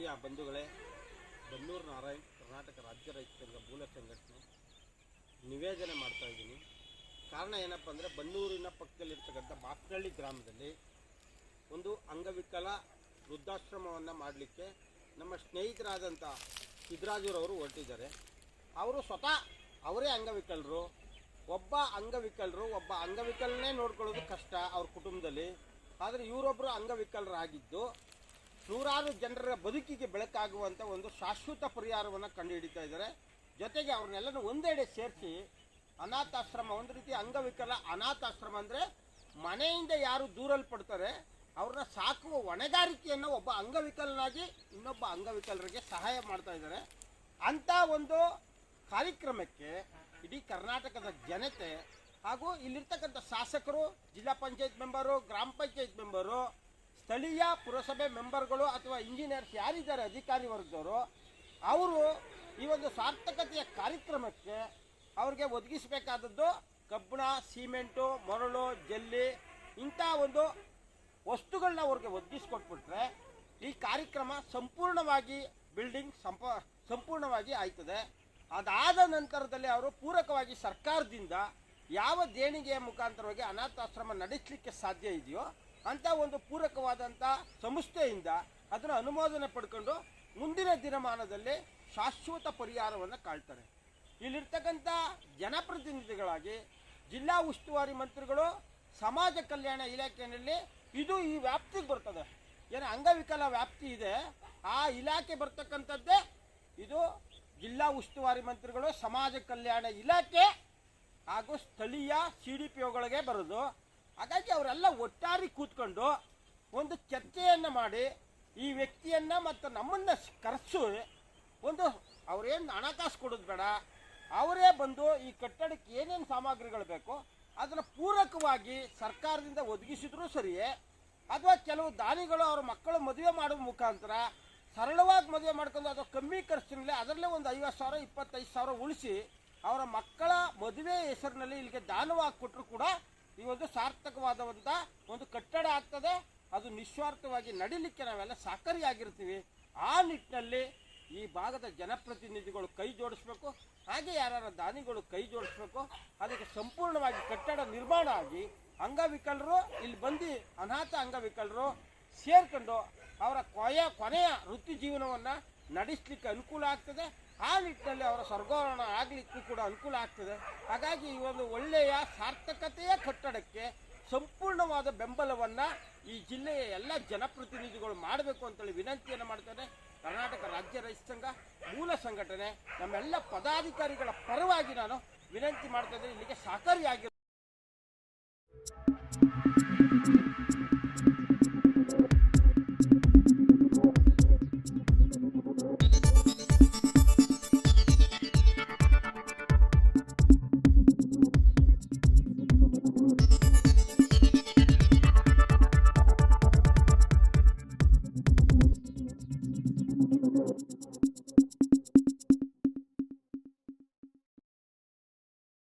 ಪ್ರಿಯ ಬಂಧುಗಳೇ ಬನ್ನೂರು ನಾರಾಯಣ್ ಕರ್ನಾಟಕ ರಾಜ್ಯ ರೈತ ಸಂಘ ಮೂಲ ಸಂಘಟನೆ ನಿವೇದನೆ ಮಾಡ್ತಾ ಇದ್ದೀನಿ. ಕಾರಣ ಏನಪ್ಪ ಅಂದರೆ, ಬನ್ನೂರಿನ ಪಕ್ಕದಲ್ಲಿರ್ತಕ್ಕಂಥ ಮಾಕ್ನಳ್ಳಿ ಗ್ರಾಮದಲ್ಲಿ ಒಂದು ಅಂಗವಿಕಲ ವೃದ್ಧಾಶ್ರಮವನ್ನು ಮಾಡಲಿಕ್ಕೆ ನಮ್ಮ ಸ್ನೇಹಿತರಾದಂಥ ಸಿದ್ದರಾಜುರವರು ಹೊರಟಿದ್ದಾರೆ. ಅವರು ಸ್ವತಃ ಅವರೇ ಅಂಗವಿಕಲರು. ಒಬ್ಬ ಅಂಗವಿಕಲರು, ಒಬ್ಬ ಅಂಗವಿಕಲನೇ ನೋಡ್ಕೊಳ್ಳೋದು ಕಷ್ಟ ಅವ್ರ ಕುಟುಂಬದಲ್ಲಿ. ಆದರೆ ಇವರೊಬ್ಬರು ಅಂಗವಿಕಲರಾಗಿದ್ದು ನೂರಾರು ಜನರ ಬದುಕಿಗೆ ಬೆಳಕಾಗುವಂಥ ಒಂದು ಶಾಶ್ವತ ಪರಿಹಾರವನ್ನು ಕಂಡುಹಿಡಿತಾ ಇದ್ದಾರೆ. ಜೊತೆಗೆ ಅವ್ರನ್ನೆಲ್ಲನೂ ಒಂದೆಡೆ ಸೇರಿಸಿ ಅನಾಥಾಶ್ರಮ, ಒಂದು ರೀತಿ ಅಂಗವಿಕಲ ಅನಾಥಾಶ್ರಮ ಅಂದರೆ ಮನೆಯಿಂದ ಯಾರು ದೂರಲ್ಪಡ್ತಾರೆ, ಅವ್ರನ್ನ ಸಾಕುವ ಹೊಣೆಗಾರಿಕೆಯನ್ನು ಒಬ್ಬ ಅಂಗವಿಕಲನಾಗಿ ಇನ್ನೊಬ್ಬ ಅಂಗವಿಕಲರಿಗೆ ಸಹಾಯ ಮಾಡ್ತಾ ಇದ್ದಾರೆ. ಅಂಥ ಒಂದು ಕಾರ್ಯಕ್ರಮಕ್ಕೆ ಇಡೀ ಕರ್ನಾಟಕದ ಜನತೆ ಹಾಗೂ ಇಲ್ಲಿರ್ತಕ್ಕಂಥ ಶಾಸಕರು, ಜಿಲ್ಲಾ ಪಂಚಾಯತ್ ಮೆಂಬರು, ಗ್ರಾಮ ಪಂಚಾಯತ್ ಮೆಂಬರು ಸ್ಥಳೀಯ ಪುರಸಭೆ ಮೆಂಬರ್ಗಳು ಅಥವಾ ಇಂಜಿನಿಯರ್ಸ್ ಯಾರಿದ್ದಾರೆ ಅಧಿಕಾರಿ ವರ್ಗದವರು, ಅವರು ಈ ಒಂದು ಸಾರ್ಥಕತೆಯ ಕಾರ್ಯಕ್ರಮಕ್ಕೆ ಅವ್ರಿಗೆ ಒದಗಿಸಬೇಕಾದದ್ದು ಕಬ್ಬಿಣ, ಸಿಮೆಂಟು, ಮರಳು, ಜಲ್ಲಿ ಇಂಥ ಒಂದು ವಸ್ತುಗಳನ್ನ ಅವ್ರಿಗೆ ಒದಗಿಸ್ಕೊಟ್ಬಿಟ್ರೆ ಈ ಕಾರ್ಯಕ್ರಮ ಸಂಪೂರ್ಣವಾಗಿ ಬಿಲ್ಡಿಂಗ್ ಸಂಪ, ಸಂಪೂರ್ಣವಾಗಿ ಆಯ್ತದೆ. ಅದಾದ ನಂತರದಲ್ಲಿ ಅವರು ಪೂರಕವಾಗಿ ಸರ್ಕಾರದಿಂದ ಯಾವ ದೇಣಿಗೆಯ ಮುಖಾಂತರವಾಗಿ ಅನಾಥಾಶ್ರಮ ನಡೆಸಲಿಕ್ಕೆ ಸಾಧ್ಯ ಇದೆಯೋ ಅಂತ ಒಂದು ಪೂರಕವಾದಂಥ ಸಂಸ್ಥೆಯಿಂದ ಅದನ್ನು ಅನುಮೋದನೆ ಪಡ್ಕೊಂಡು ಮುಂದಿನ ದಿನಮಾನದಲ್ಲಿ ಶಾಶ್ವತ ಪರಿಹಾರವನ್ನು ಕಾಳ್ತಾರೆ. ಇಲ್ಲಿರ್ತಕ್ಕಂಥ ಜನಪ್ರತಿನಿಧಿಗಳಾಗಿ ಜಿಲ್ಲಾ ಉಸ್ತುವಾರಿ ಮಂತ್ರಿಗಳು, ಸಮಾಜ ಕಲ್ಯಾಣ ಇಲಾಖೆಯಲ್ಲಿ ಇದು ಈ ವ್ಯಾಪ್ತಿಗೆ ಬರ್ತದೆ. ಏನು ಅಂಗವಿಕಲ ವ್ಯಾಪ್ತಿ ಇದೆ, ಆ ಇಲಾಖೆ ಬರ್ತಕ್ಕಂಥದ್ದೇ ಇದು ಜಿಲ್ಲಾ ಉಸ್ತುವಾರಿ ಮಂತ್ರಿಗಳು, ಸಮಾಜ ಕಲ್ಯಾಣ ಇಲಾಖೆ ಹಾಗೂ ಸ್ಥಳೀಯ ಸಿ ಡಿ ಪಿ ಒಗಳಿಗೆ ಬರೋದು. ಹಾಗಾಗಿ ಅವರೆಲ್ಲ ಒಟ್ಟಾರಿ ಕೂತ್ಕೊಂಡು ಒಂದು ಚರ್ಚೆಯನ್ನು ಮಾಡಿ, ಈ ವ್ಯಕ್ತಿಯನ್ನ ಮತ್ತು ನಮ್ಮನ್ನ ಕರೆಸಿ, ಒಂದು ಅವ್ರೇನು ಹಣಕಾಸು ಕೊಡೋದು ಬೇಡ, ಅವರೇ ಬಂದು ಈ ಕಟ್ಟಡಕ್ಕೆ ಏನೇನು ಸಾಮಗ್ರಿಗಳು ಬೇಕು ಅದನ್ನು ಪೂರಕವಾಗಿ ಸರ್ಕಾರದಿಂದ ಒದಗಿಸಿದ್ರೂ ಸರಿಯೇ, ಅಥವಾ ಕೆಲವು ದಾನಿಗಳು ಅವ್ರ ಮಕ್ಕಳು ಮದುವೆ ಮಾಡುವ ಮುಖಾಂತರ ಸರಳವಾಗಿ ಮದುವೆ ಮಾಡ್ಕೊಂಡು ಅದು ಕಮ್ಮಿ ಖರ್ಚಿನಲ್ಲಿ ಅದರಲ್ಲೇ ಒಂದು ಐವತ್ತು ಸಾವಿರ, ಇಪ್ಪತ್ತೈದು ಸಾವಿರ ಉಳಿಸಿ ಅವರ ಮಕ್ಕಳ ಮದುವೆ ಹೆಸರಿನಲ್ಲಿ ಇಲ್ಲಿಗೆ ದಾನವಾಗಿ ಕೊಟ್ಟರು ಕೂಡ ಈ ಒಂದು ಸಾರ್ಥಕವಾದಂಥ ಒಂದು ಕಟ್ಟಡ ಆಗ್ತದೆ. ಅದು ನಿಸ್ವಾರ್ಥವಾಗಿ ನಡೀಲಿಕ್ಕೆ ನಾವೆಲ್ಲ ಸಹಕಾರಿಯಾಗಿರ್ತೀವಿ. ಆ ನಿಟ್ಟಿನಲ್ಲಿ ಈ ಭಾಗದ ಜನಪ್ರತಿನಿಧಿಗಳು ಕೈ ಜೋಡಿಸ್ಬೇಕು. ಹಾಗೆ ಯಾರ ದಾನಿಗಳು ಕೈ ಜೋಡಿಸ್ಬೇಕು. ಅದಕ್ಕೆ ಸಂಪೂರ್ಣವಾಗಿ ಕಟ್ಟಡ ನಿರ್ಮಾಣ ಆಗಿ ಅಂಗವಿಕಲರು ಇಲ್ಲಿ ಬಂದು ಅನಾಥ ಅಂಗವಿಕಲರು ಸೇರ್ಕೊಂಡು ಅವರ ಕೊಯ ಕೊನೆಯ ವೃತ್ತಿ ಜೀವನವನ್ನು ನಡೆಸಲಿಕ್ಕೆ ಅನುಕೂಲ ಆಗ್ತದೆ, ಆ ನಿಟ್ಟಿನಲ್ಲಿ ಅವರ ಸ್ವರ್ಗಾರೋಹಣ ಆಗಲಿಕ್ಕೂ ಕೂಡ ಅನುಕೂಲ ಆಗ್ತದೆ. ಹಾಗಾಗಿ ಈ ಒಂದು ಒಳ್ಳೆಯ ಸಾರ್ಥಕತೆಯ ಕಟ್ಟಡಕ್ಕೆ ಸಂಪೂರ್ಣವಾದ ಬೆಂಬಲವನ್ನು ಈ ಜಿಲ್ಲೆಯ ಎಲ್ಲ ಜನಪ್ರತಿನಿಧಿಗಳು ಮಾಡಬೇಕು ಅಂತೇಳಿ ವಿನಂತಿಯನ್ನು ಮಾಡ್ತಾರೆ ಕರ್ನಾಟಕ ರಾಜ್ಯ ರೈತ ಸಂಘ, ಮೂಲ ಸಂಘಟನೆ, ನಮ್ಮೆಲ್ಲ ಪದಾಧಿಕಾರಿಗಳ ಪರವಾಗಿ ನಾನು ವಿನಂತಿ ಮಾಡ್ತಾ ಇದ್ದೇನೆ. ಇಲ್ಲಿಗೆ ಸಹಕಾರಿಯಾಗಿ